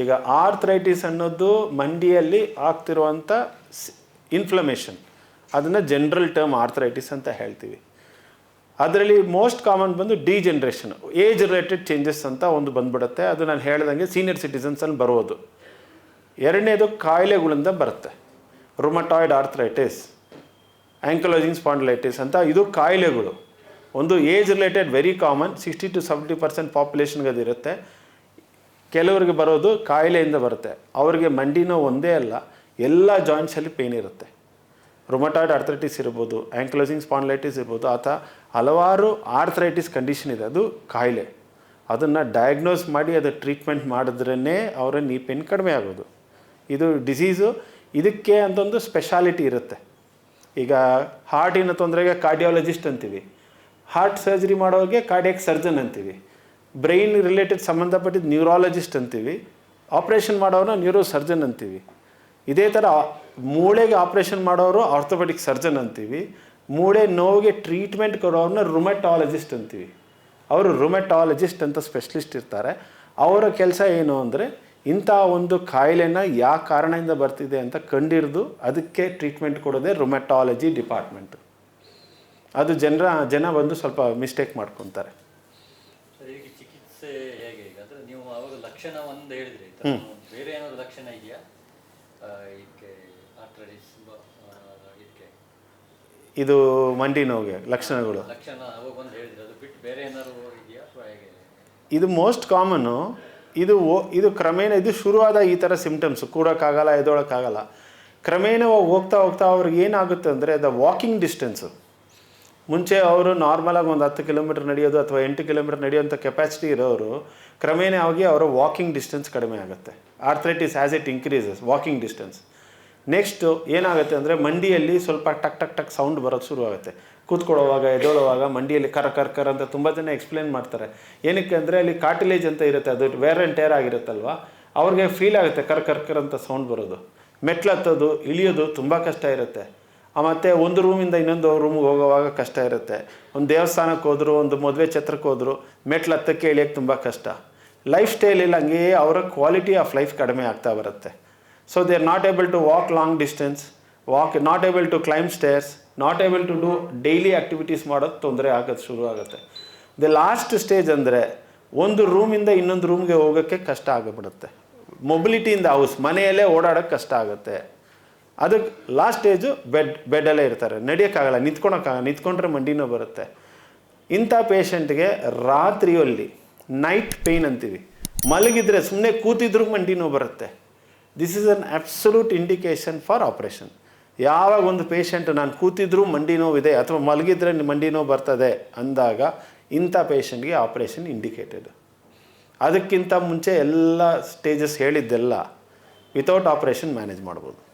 ಈಗ ಆರ್ಥ್ರೈಟಿಸ್ ಅನ್ನೋದು ಮಂಡಿಯಲ್ಲಿ ಆಗ್ತಿರುವಂಥ ಇನ್ಫ್ಲಮೇಷನ್ ಅದನ್ನು ಜನರಲ್ ಟರ್ಮ್ ಆರ್ಥ್ರೈಟಿಸ್ ಅಂತ ಹೇಳ್ತೀವಿ. ಅದರಲ್ಲಿ ಮೋಸ್ಟ್ ಕಾಮನ್ ಬಂದು ಡಿಜನ್ರೇಷನ್ ಏಜ್ ರಿಲೇಟೆಡ್ ಚೇಂಜಸ್ ಅಂತ ಒಂದು ಬಂದ್ಬಿಡುತ್ತೆ. ಅದು ನಾನು ಹೇಳ್ದಂಗೆ ಸೀನಿಯರ್ ಸಿಟಿಸನ್ಸಲ್ಲಿ ಬರೋದು. ಎರಡನೇದು ಕಾಯಿಲೆಗಳಿಂದ ಬರುತ್ತೆ. ರುಮಟಾಯ್ಡ್ ಆರ್ಥ್ರೈಟಿಸ್ ಆ್ಯಂಕಲೋಜಿಂಗ್ ಸ್ಪಾಂಡಲೈಟಿಸ್ ಅಂತ ಇದು ಕಾಯಿಲೆಗಳು. ಒಂದು age related very common sixty to seventy percent ಪಾಪ್ಯುಲೇಷನ್ಗೆ ಅದು ಇರುತ್ತೆ ಕೆಲವರಿಗೆ ಬರೋದು ಕಾಯಿಲೆಯಿಂದ ಬರುತ್ತೆ. ಅವರಿಗೆ ಮಂಡಿ ಒಂದೇ ಅಲ್ಲ, ಎಲ್ಲ ಜಾಯಿಂಟ್ಸಲ್ಲಿ ಪೇನ್ ಇರುತ್ತೆ. ರೊಮಟಾಯ್ಡ್ ಆರ್ಥ್ರೈಟಿಸ್ ಇರ್ಬೋದು ಆ್ಯಂಕ್ಲೋಸಿಂಗ್ ಸ್ಪಾನ್ಲೈಟಿಸ್ ಇರ್ಬೋದು, ಆತ ಹಲವಾರು ಆರ್ಥ್ರೈಟಿಸ್ ಕಂಡೀಷನ್ ಇದೆ. ಅದು ಕಾಯಿಲೆ. ಅದನ್ನು ಡಯಾಗ್ನೋಸ್ ಮಾಡಿ, ಅದು ಟ್ರೀಟ್ಮೆಂಟ್ ಮಾಡಿದ್ರೇ ಅವರ ನೀ ಪೇನ್ ಕಡಿಮೆ ಆಗೋದು. ಇದು ಡಿಸೀಸು ಇದಕ್ಕೆ ಅಂತೊಂದು ಸ್ಪೆಷಾಲಿಟಿ ಇರುತ್ತೆ. ಈಗ ಹಾರ್ಟಿನ ತೊಂದರೆಗೆ ಕಾರ್ಡಿಯಾಲಜಿಸ್ಟ್ ಅಂತೀವಿ. ಹಾರ್ಟ್ ಸರ್ಜರಿ ಮಾಡೋರಿಗೆ ಕಾರ್ಡಿಯಾಕ್ ಸರ್ಜನ್ ಅಂತೀವಿ. ಬ್ರೈನ್ ರಿಲೇಟೆಡ್ ಸಂಬಂಧಪಟ್ಟಿದ್ದ ನ್ಯೂರಾಲಜಿಸ್ಟ್ ಅಂತೀವಿ. ಆಪ್ರೇಷನ್ ಮಾಡೋರನ್ನ ನ್ಯೂರೋ ಸರ್ಜನ್ ಅಂತೀವಿ. ಇದೇ ಥರ ಮೂಳೆಗೆ ಆಪ್ರೇಷನ್ ಮಾಡೋರು ಆರ್ಥೋಪೆಡಿಕ್ ಸರ್ಜನ್ ಅಂತೀವಿ. ಮೂಳೆ ನೋವಿಗೆ ಟ್ರೀಟ್ಮೆಂಟ್ ಕೊಡೋರನ್ನ ರುಮೆಟಾಲಜಿಸ್ಟ್ ಅಂತೀವಿ. ಅವರು ರುಮೆಟಾಲಜಿಸ್ಟ್ ಅಂತ ಸ್ಪೆಷಲಿಸ್ಟ್ ಇರ್ತಾರೆ. ಅವರ ಕೆಲಸ ಏನು ಅಂದರೆ, ಇಂಥ ಒಂದು ಕಾಯಿಲೆನ ಯಾವ ಕಾರಣದಿಂದ ಬರ್ತಿದೆ ಅಂತ ಕಂಡಿಡ್ದು ಅದಕ್ಕೆ ಟ್ರೀಟ್ಮೆಂಟ್ ಕೊಡೋದೇ ರುಮೆಟಾಲಜಿ ಡಿಪಾರ್ಟ್ಮೆಂಟ್ ಅದು ಜನರ, ಜನ ಬಂದು ಸ್ವಲ್ಪ ಮಿಸ್ಟೇಕ್ ಮಾಡ್ಕೊತಾರೆ. ಚಿಕಿತ್ಸೆ ಹೇಗೆ ಈಗ ಅಂದ್ರೆ ನೀವು ಅವಾಗ ಲಕ್ಷಣ ಒಂದು ಹೇಳಿದ್ರಿ. ಈ ಬೇರೆ ಏನಾದ್ರು ಲಕ್ಷಣ ಇದೆಯಾ? ಆ, ಇದಕ್ಕೆ ಆರ್ಥ್ರೈಟಿಸ್ ಇದಕ್ಕೆ ಇದು ಮಂಡಿ ನೋವಿಗೆ ಲಕ್ಷಣಗಳು. ಲಕ್ಷಣ ಅವಾಗ ಒಂದು ಹೇಳಿದ್ರಿ. ಅದು ಬಿಟ್ಟು ಬೇರೆ ಏನಾದ್ರು ಇದೆಯಾ ಅಥವಾ ಹೇಗೆ? ಇದು ಮೋಸ್ಟ್ ಕಾಮನ್ನು ಇದು ಓ- ಇದು ಕ್ರಮೇಣ ಇದು ಶುರುವಾದ ಈ ಥರ ಸಿಂಪ್ಟಮ್ಸ್ ಕೂಡೋಕ್ಕಾಗಲ್ಲ ಎದೊಳಕ್ಕಾಗಲ್ಲ. ಕ್ರಮೇಣ ಹೋಗ್ತಾ ಹೋಗ್ತಾ ಅವ್ರಿಗೆ ಏನಾಗುತ್ತೆ ಅಂದರೆ ದ ವಾಕಿಂಗ್ ಡಿಸ್ಟೆನ್ಸು ಮುಂಚೆ ಅವರು ನಾರ್ಮಲಾಗಿ ಒಂದು ಹತ್ತು ಕಿಲೋಮೀಟರ್ ನಡೆಯೋದು ಅಥವಾ ಎಂಟು ಕಿಲೋಮೀಟರ್ ನಡೆಯೋಂಥ ಕೆಪಾಸಿಟಿ ಇರೋರು, ಕ್ರಮೇಣ ಆಗಿ ಅವರ ವಾಕಿಂಗ್ ಡಿಸ್ಟೆನ್ಸ್ ಕಡಿಮೆ ಆಗುತ್ತೆ. Arthritis as it increases walking distance next ಏನಾಗುತ್ತೆ ಅಂದರೆ ಮಂಡಿಯಲ್ಲಿ ಸ್ವಲ್ಪ ಟಕ್ ಟಕ್ ಟಕ್ ಸೌಂಡ್ ಬರೋದು ಶುರುವಾಗುತ್ತೆ ಕೂತ್ಕೊಳ್ಳೋವಾಗ ಎದೊಳುವಾಗ ಮಂಡಿಯಲ್ಲಿ ಕರ, ಕರ್ ಕರ್ ಅಂತ ತುಂಬ ಜನ ಎಕ್ಸ್ಪ್ಲೇನ್ ಮಾಡ್ತಾರೆ. ಏನಕ್ಕೆ ಅಂದರೆ ಅಲ್ಲಿ ಕಾರ್ಟಿಲೇಜ್ ಅಂತ ಇರುತ್ತೆ, ಅದು ವೇರ್ ಆ್ಯಂಡ್ ಟೇರ್ ಆಗಿರುತ್ತಲ್ವ? ಅವ್ರಿಗೆ ಫೀಲ್ ಆಗುತ್ತೆ ಕರ್ ಕರ್ ಕರ್ ಅಂತ ಸೌಂಡ್ ಬರೋದು. ಮೆಟ್ಲು ಹತ್ತೋದು, ಇಳಿಯೋದು ತುಂಬ ಕಷ್ಟ ಇರುತ್ತೆ. ಮತ್ತು ಒಂದು ರೂಮಿಂದ ಇನ್ನೊಂದು ರೂಮಿಗೆ ಹೋಗೋವಾಗ ಕಷ್ಟ ಇರುತ್ತೆ. ಒಂದು ದೇವಸ್ಥಾನಕ್ಕೆ ಹೋದ್ರು, ಒಂದು ಮದುವೆ ಛತ್ರಕ್ಕೆ ಹೋದ್ರು, ಮೆಟ್ಲು ಹತ್ತಕ್ಕೆ ಇಳಿಯೋಕ್ಕೆ ತುಂಬ ಕಷ್ಟ. ಲೈಫ್ ಸ್ಟೈಲಲ್ಲಿ ಹಂಗೆಯೇ ಅವರ ಕ್ವಾಲಿಟಿ ಆಫ್ ಲೈಫ್ ಕಡಿಮೆ ಆಗ್ತಾ ಬರುತ್ತೆ. So they are not able to walk long distance walk not able to climb stairs not able to do daily activities ಮಾಡೋದು ತೊಂದರೆ ಆಗೋದು ಶುರು ಆಗುತ್ತೆ. ದ ಲಾಸ್ಟ್ ಸ್ಟೇಜ್ ಅಂದರೆ ಒಂದು ರೂಮಿಂದ ಇನ್ನೊಂದು ರೂಮ್ಗೆ ಹೋಗೋಕ್ಕೆ ಕಷ್ಟ ಆಗಿಬಿಡುತ್ತೆ. ಮೊಬಿಲಿಟಿಯಿಂದ ಹೌಸ್ ಮನೆಯಲ್ಲೇ ಓಡಾಡೋಕ್ಕೆ ಕಷ್ಟ ಆಗುತ್ತೆ. ಅದಕ್ಕೆ ಲಾಸ್ಟ್ ಏಜು ಬೆಡ್ ಬೆಡ್ಡಲ್ಲೇ ಇರ್ತಾರೆ. ನಡೆಯೋಕ್ಕಾಗಲ್ಲ. ನಿಂತ್ಕೊಳಕ್ಕಾಗಲ್ಲ ನಿಂತ್ಕೊಂಡ್ರೆ ಮಂಡಿನೋ ಬರುತ್ತೆ. ಇಂಥ ಪೇಷಂಟ್ಗೆ ರಾತ್ರಿಯಲ್ಲಿ ನೈಟ್ ಪೇಯ್ನ್ ಅಂತೀವಿ. ಮಲಗಿದ್ರೆ ಸುಮ್ಮನೆ ಕೂತಿದ್ರು ಮಂಡಿ ನೋವು ಬರುತ್ತೆ. This is an absolute indication for operation ಯಾವಾಗ ಒಂದು ಪೇಷಂಟ್ ನಾನು ಕೂತಿದ್ರೂ ಮಂಡಿ ನೋವಿದೆ ಅಥವಾ ಮಲಗಿದ್ರೆ ಮಂಡಿ ನೋವು ಬರ್ತದೆ ಅಂದಾಗ ಇಂಥ ಪೇಷಂಟ್ಗೆ ಆಪ್ರೇಷನ್ ಇಂಡಿಕೇಟೆಡ್ ಅದಕ್ಕಿಂತ ಮುಂಚೆ ಎಲ್ಲ ಸ್ಟೇಜಸ್ ಹೇಳಿದ್ದೆಲ್ಲ ವಿತೌಟ್ ಆಪ್ರೇಷನ್ ಮ್ಯಾನೇಜ್ ಮಾಡ್ಬೋದು.